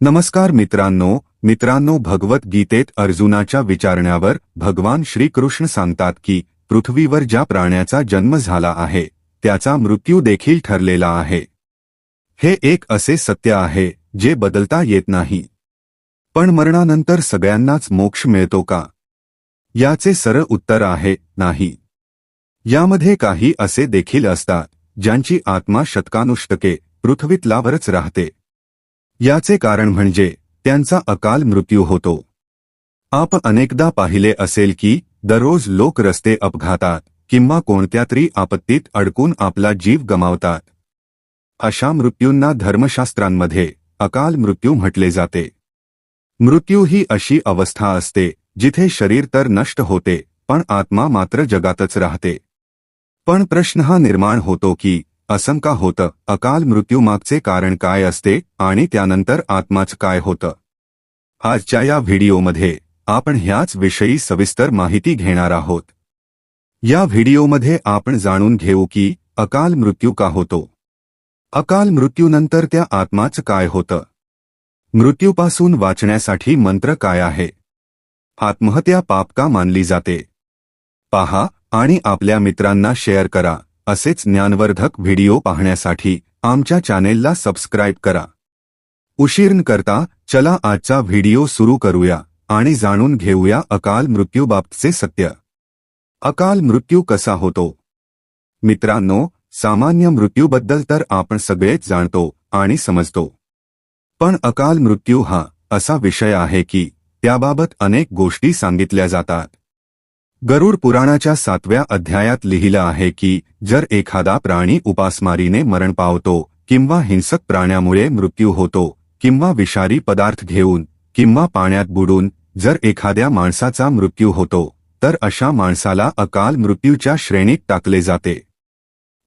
नमस्कार मित्रांनो मित्रांनो भगवत गीतेत अर्जुनाच्या विचारण्यावर भगवान श्रीकृष्ण सांगतात की पृथ्वीवर ज्या प्राण्याचा जन्म झाला आहे त्याचा मृत्यू देखील ठरलेला आहे. हे एक असे सत्य आहे जे बदलता येत नाही. पण मरणानंतर सगळ्यांनाच मोक्ष मिळतो का? याचे सरळ उत्तर आहे नाही. यामध्ये काही असे देखील असतात ज्यांची आत्मा शतकानुष्टके पृथ्वीतलावरच राहते. याचे कारण म्हणजे त्यांचा अकाल मृत्यू होतो. आप अनेकदा पाहिले असेल की दररोज लोक रस्ते अपघातात किंवा कोणत्या तरी आपत्तीत अडकून आपला जीव गमावतात. अशा मृत्यूंना धर्मशास्त्रांमध्ये अकाल मृत्यू म्हटले जाते. मृत्यू ही अशी अवस्था असते जिथे शरीर तर नष्ट होते पण आत्मा मात्र जगातच राहते. पण प्रश्न हा निर्माण होतो की असं का होतं. अकाल मृत्यूमागचे कारण काय असते आणि त्यानंतर आत्माच काय होतं? आजच्या या व्हिडिओमध्ये आपण ह्याच विषयी सविस्तर माहिती घेणार आहोत. या व्हिडिओमध्ये आपण जाणून घेऊ की अकाल मृत्यू का होतो? अकाल मृत्यूनंतर त्या आत्माचं काय होतं? मृत्यूपासून वाचण्यासाठी मंत्र काय आहे? आत्महत्या पाप का मानली जाते? पहा आणि आपल्या मित्रांना शेअर करा. असेच ज्ञानवर्धक व्हिडिओ पाहण्यासाठी आमच्या चॅनेलला सबस्क्राईब करा. उशीर न करता चला आजचा व्हिडिओ सुरू करूया आणि जाणून घेऊया अकाल मृत्यूबाबतचे सत्य. अकाल मृत्यू कसा होतो? मित्रांनो सामान्य मृत्यूबद्दल तर आपण सगळेच जाणतो आणि समजतो. पण अकाल मृत्यू हा असा विषय आहे की त्याबाबत अनेक गोष्टी सांगितल्या जातात. गरुड पुराणाच्या सातव्या अध्यायात लिहिलं आहे की जर एखादा प्राणी उपासमारीने मरण पावतो किंवा हिंसक प्राण्यामुळे मृत्यू होतो किंवा विषारी पदार्थ घेऊन किंवा पाण्यात बुडून जर एखाद्या माणसाचा मृत्यू होतो तर अशा माणसाला अकाल मृत्यूच्या श्रेणीत टाकले जाते.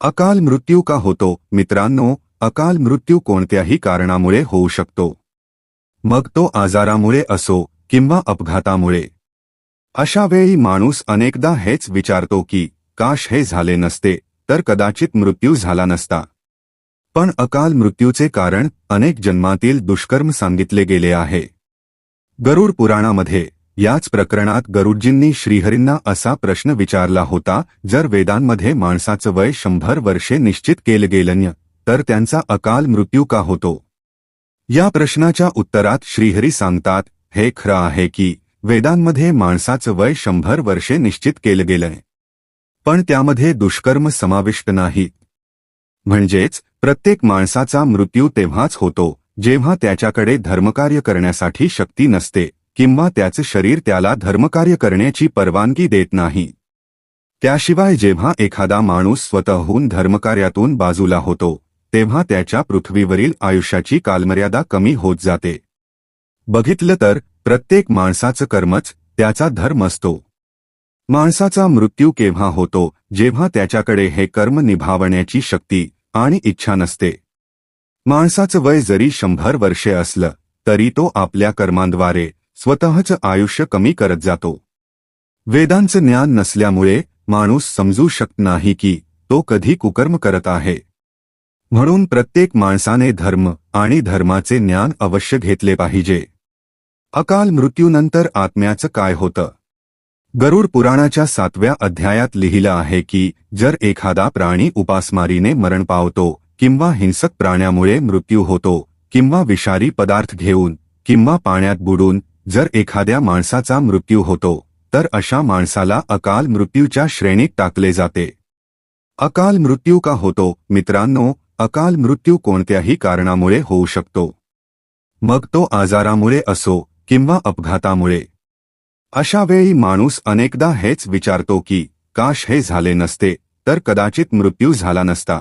अकाल मृत्यू का होतो? मित्रांनो अकाल मृत्यू कोणत्याही कारणामुळे होऊ शकतो. मग तो आजारामुळे असो किंवा अपघातामुळे. अशा वेळी माणूस अनेकदा हेच विचारतो की काश हे झाले नसते तर कदाचित मृत्यू झाला नसता. पण अकाल मृत्यूचे कारण अनेक जन्मातील दुष्कर्म सांगितले गेले आहे. गरुड पुराणामध्ये याच प्रकरणात गरुडजींनी श्रीहरींना असा प्रश्न विचारला होता जर वेदांमध्ये माणसाचं वय शंभर वर्षे निश्चित केलं गेलं तर त्यांचा अकाल मृत्यू का होतो? या प्रश्नाच्या उत्तरात श्रीहरी सांगतात हे खरं आहे की वेदांमध्ये माणसाचं वय शंभर वर्षे निश्चित केलं गेलंय. पण त्यामध्ये दुष्कर्म समाविष्ट नाहीत म्हणजेच प्रत्येक माणसाचा मृत्यू तेव्हाच होतो जेव्हा त्याच्याकडे धर्मकार्य करण्यासाठी शक्ती नसते किंवा त्याचं शरीर त्याला धर्मकार्य करण्याची परवानगी देत नाही. त्याशिवाय जेव्हा एखादा माणूस स्वतःहून धर्मकार्यातून बाजूला होतो तेव्हा त्याच्या पृथ्वीवरील आयुष्याची कालमर्यादा कमी होत जाते. बघितलं तर प्रत्येक माणसाचं कर्मच त्याचा धर्म असतो. माणसाचा मृत्यू केव्हा होतो जेव्हा त्याच्याकडे हे कर्म निभावण्याची शक्ती आणि इच्छा नसते. माणसाचं वय जरी शंभर वर्षे असलं तरी तो आपल्या कर्मांद्वारे स्वतःचं आयुष्य कमी करत जातो. वेदांचं ज्ञान नसल्यामुळे माणूस समजू शकत नाही की तो कधी कुकर्म करत आहे. म्हणून प्रत्येक माणसाने धर्म आणि धर्माचे ज्ञान अवश्य घेतले पाहिजे. अकाल मृत्यूनंतर आत्म्याचं काय होतं? गरुड पुराणाच्या सातव्या अध्यायात लिहिलं आहे की जर एखादा प्राणी उपासमारीने मरण पावतो किंवा हिंसक प्राण्यामुळे मृत्यू होतो किंवा विषारी पदार्थ घेऊन किंवा पाण्यात बुडून जर एखाद्या माणसाचा मृत्यू होतो तर अशा माणसाला अकाल मृत्यूच्या श्रेणीत टाकले जाते. अकाल मृत्यू का होतो? मित्रांनो अकाल मृत्यू कोणत्याही कारणामुळे होऊ शकतो. मग तो आजारामुळे असो किंवा अपघातामुळे. अशा वेळी माणूस अनेकदा हेच विचारतो की काश हे झाले नसते तर कदाचित मृत्यू झाला नसता.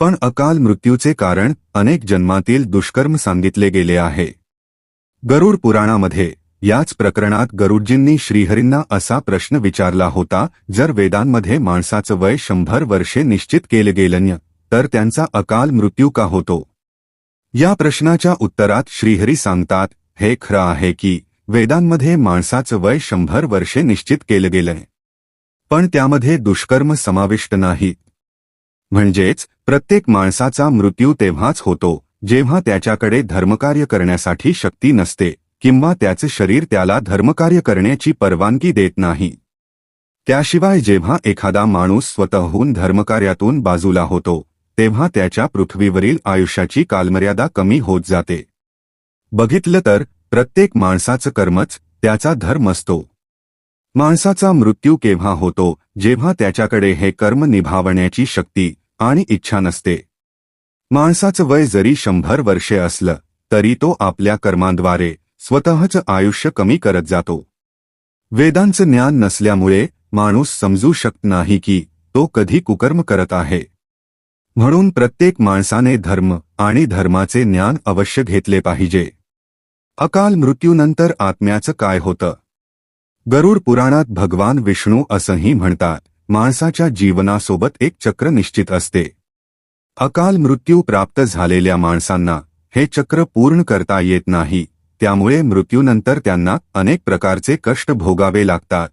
पण अकाल मृत्यूचे कारण अनेक जन्मातील दुष्कर्म सांगितले गेले आहे. गरुड पुराणामध्ये याच प्रकरणात गरुडजींनी श्रीहरींना असा प्रश्न विचारला होता जर वेदांमध्ये माणसाचं वय शंभर वर्षे निश्चित केलं गेलं तर त्यांचा अकाल मृत्यू का होतो? या प्रश्नाच्या उत्तरात श्रीहरी सांगतात हे खरं आहे की वेदांमध्ये माणसाचं वय शंभर वर्षे निश्चित केलं गेलंय. पण त्यामध्ये दुष्कर्म समाविष्ट नाहीत म्हणजेच प्रत्येक माणसाचा मृत्यू तेव्हाच होतो जेव्हा त्याच्याकडे धर्मकार्य करण्यासाठी शक्ती नसते किंवा त्याचे शरीर त्याला धर्मकार्य करण्याची परवानगी देत नाही. त्याशिवाय जेव्हा एखादा माणूस स्वतःहून धर्मकार्यातून बाजूला होतो तेव्हा त्याच्या पृथ्वीवरील आयुष्याची कालमर्यादा कमी होत जाते. बघितलं तर प्रत्येक माणसाचं कर्मच त्याचा धर्म असतो. माणसाचा मृत्यू केव्हा होतो जेव्हा त्याच्याकडे हे कर्म निभावण्याची शक्ती आणि इच्छा नसते. माणसाचं वय जरी शंभर वर्षे असलं तरी तो आपल्या कर्मांद्वारे स्वतःचं आयुष्य कमी करत जातो. वेदांचं ज्ञान नसल्यामुळे माणूस समजू शकत नाही की तो कधी कुकर्म करत आहे. म्हणून प्रत्येक माणसाने धर्म आणि धर्माचे ज्ञान अवश्य घेतले पाहिजे. अकाल मृत्यूनंतर आत्म्याचं काय होतं? गरुड पुराणात भगवान विष्णू असंही म्हणतात माणसाच्या जीवनासोबत एक चक्र निश्चित असते. अकाल मृत्यू प्राप्त झालेल्या माणसांना हे चक्र पूर्ण करता येत नाही त्यामुळे मृत्यूनंतर त्यांना अनेक प्रकारचे कष्ट भोगावे लागतात.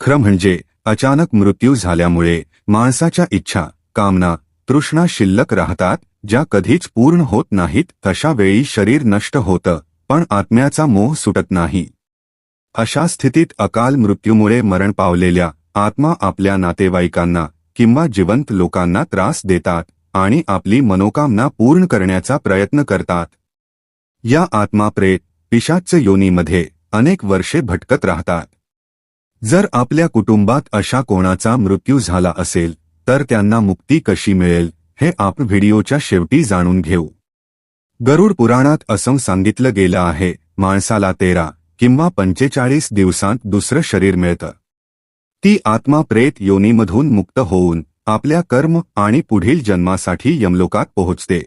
खरं म्हणजे अचानक मृत्यू झाल्यामुळे माणसाच्या इच्छा कामना तृष्णा शिल्लक राहतात ज्या कधीच पूर्ण होत नाहीत तशा वेळी शरीर नष्ट होतं पण आत्म्याचा मोह सुटत नाही. अशा स्थितीत अकाल मृत्यूमुळे मरण पावलेल्या आत्मा आपल्या नातेवाईकांना किंवा जिवंत लोकांना त्रास देतात आणि आपली मनोकामना पूर्ण करण्याचा प्रयत्न करतात. या आत्मा प्रेत पिशाच योनीमध्ये अनेक वर्षे भटकत राहतात. जर आपल्या कुटुंबात अशा कोणाचा मृत्यू झाला असेल तर त्यांना मुक्ती कशी मिळेल हे आपण व्हिडिओच्या शेवटी जाणून घेऊ. गरुड पुराणात असं सांगितलं गेलं आहे माणसाला तेरा किंवा पंचेचाळीस दिवसांत दुसरं शरीर मिळतं. ती आत्मा प्रेत योनीमधून मुक्त होऊन आपल्या कर्म आणि पुढील जन्मासाठी यमलोकात पोहोचते.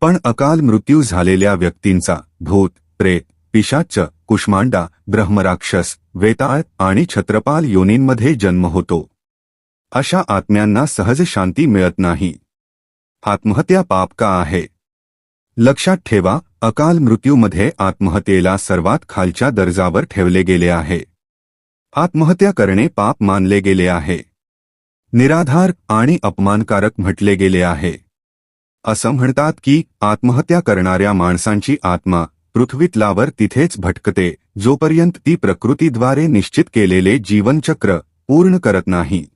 पण अकाल मृत्यू झालेल्या व्यक्तींचा भूत प्रेत पिशाच्च कुष्मांडा ब्रह्मराक्षस वेताळ आणि छत्रपाल योनींमध्ये जन्म होतो. अशा आत्म्यांना सहज शांती मिळत नाही. आत्महत्या पाप का आहे? लक्षात ठेवा अकाल मृत्यूमध्ये आत्महत्येला सर्वात खालच्या दर्जावर ठेवले गेले आहे. आत्महत्या करणे पाप मानले गेले आहे. निराधार आणि अपमानकारक म्हटले गेले आहे. असं म्हणतात की आत्महत्या करणाऱ्या माणसांची आत्मा पृथ्वीतलावर तिथेच भटकते जोपर्यंत ती प्रकृतीद्वारे निश्चित केलेले जीवनचक्र पूर्ण करत नाही.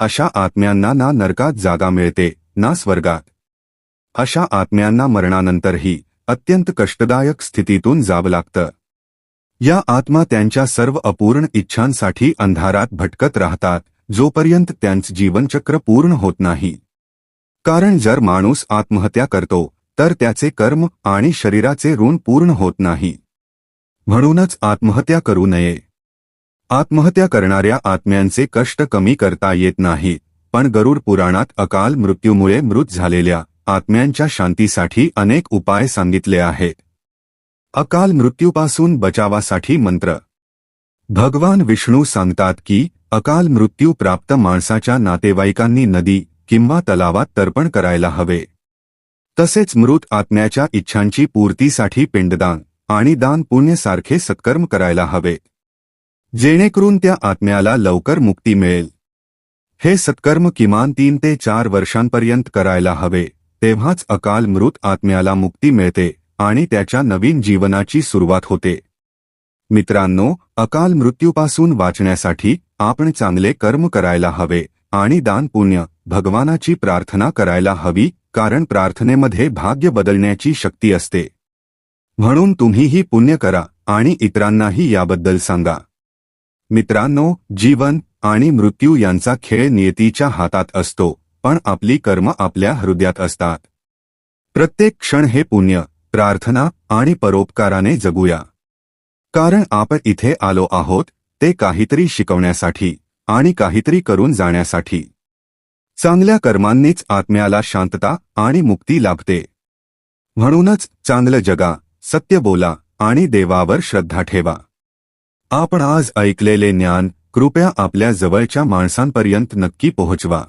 अशा आत्म्यांना ना नरकात जागा मिळते ना स्वर्गात. अशा आत्म्यांना मरणानंतरही अत्यंत कष्टदायक स्थितीतून जावं लागतं. या आत्मा त्यांच्या सर्व अपूर्ण इच्छांसाठी अंधारात भटकत राहतात जोपर्यंत त्यांचं जीवनचक्र पूर्ण होत नाही. कारण जर माणूस आत्महत्या करतो तर त्याचे कर्म आणि शरीराचे ऋण पूर्ण होत नाही. म्हणूनच आत्महत्या करू नये. आत्महत्या करणाऱ्या आत्म्यांचे कष्ट कमी करता येत नाहीत पण गरुड पुराणात अकाल मृत्यूमुळे मृत झालेल्या आत्म्यांच्या शांतीसाठी अनेक उपाय सांगितले आहेत. अकाल मृत्यूपासून बचावासाठी मंत्र. भगवान विष्णू सांगतात की अकाल मृत्यू प्राप्त माणसाच्या नातेवाईकांनी नदी किंवा तलावात तर्पण करायला हवे. तसेच मृत आत्म्याच्या इच्छांची पूर्तीसाठी पिंडदान आणि दान पुण्यसारखे सत्कर्म करायला हवे. जेणेकरून त्या आत्म्याला लवकर मुक्ती मिळेल. हे सत्कर्म किमान तीन ते चार वर्षांपर्यंत करायला हवे तेव्हाच अकाल मृत आत्म्याला मुक्ती मिळते आणि त्याच्या नवीन जीवनाची सुरुवात होते. मित्रांनो अकाल मृत्यूपासून वाचण्यासाठी आपण चांगले कर्म करायला हवे आणि दान पुण्य भगवानाची प्रार्थना करायला हवी कारण प्रार्थनेमध्ये भाग्य बदलण्याची शक्ती असते. म्हणून तुम्हीही पुण्य करा आणि इतरांनाही याबद्दल सांगा. मित्रांनो जीवन आणि मृत्यू यांचा खेळ नियतीच्या हातात असतो पण आपली कर्म आपल्या हृदयात असतात. प्रत्येक क्षण हे पुण्य प्रार्थना आणि परोपकाराने जगूया. कारण आपण इथे आलो आहोत ते काहीतरी शिकवण्यासाठी आणि काहीतरी करून जाण्यासाठी. चांगल्या कर्मांनीच आत्म्याला शांतता आणि मुक्ती लाभते. म्हणूनच चांगलं जगा सत्य बोला आणि देवावर श्रद्धा ठेवा. आपण आज ऐकलेले ज्ञान कृपया आपल्या जवळच्या माणसांपर्यंत नक्की पोहोचवा.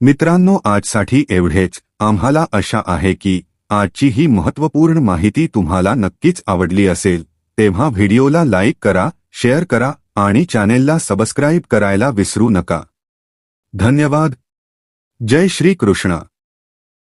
मित्रांनो आजसाठी एवढेच. आम्हाला आशा आहे की आजची ही महत्त्वपूर्ण माहिती तुम्हाला नक्कीच आवडली असेल. तेव्हा व्हिडिओला लाईक करा शेअर करा आणि चॅनेलला सबस्क्राईब करायला विसरू नका. धन्यवाद. जय श्री कृष्ण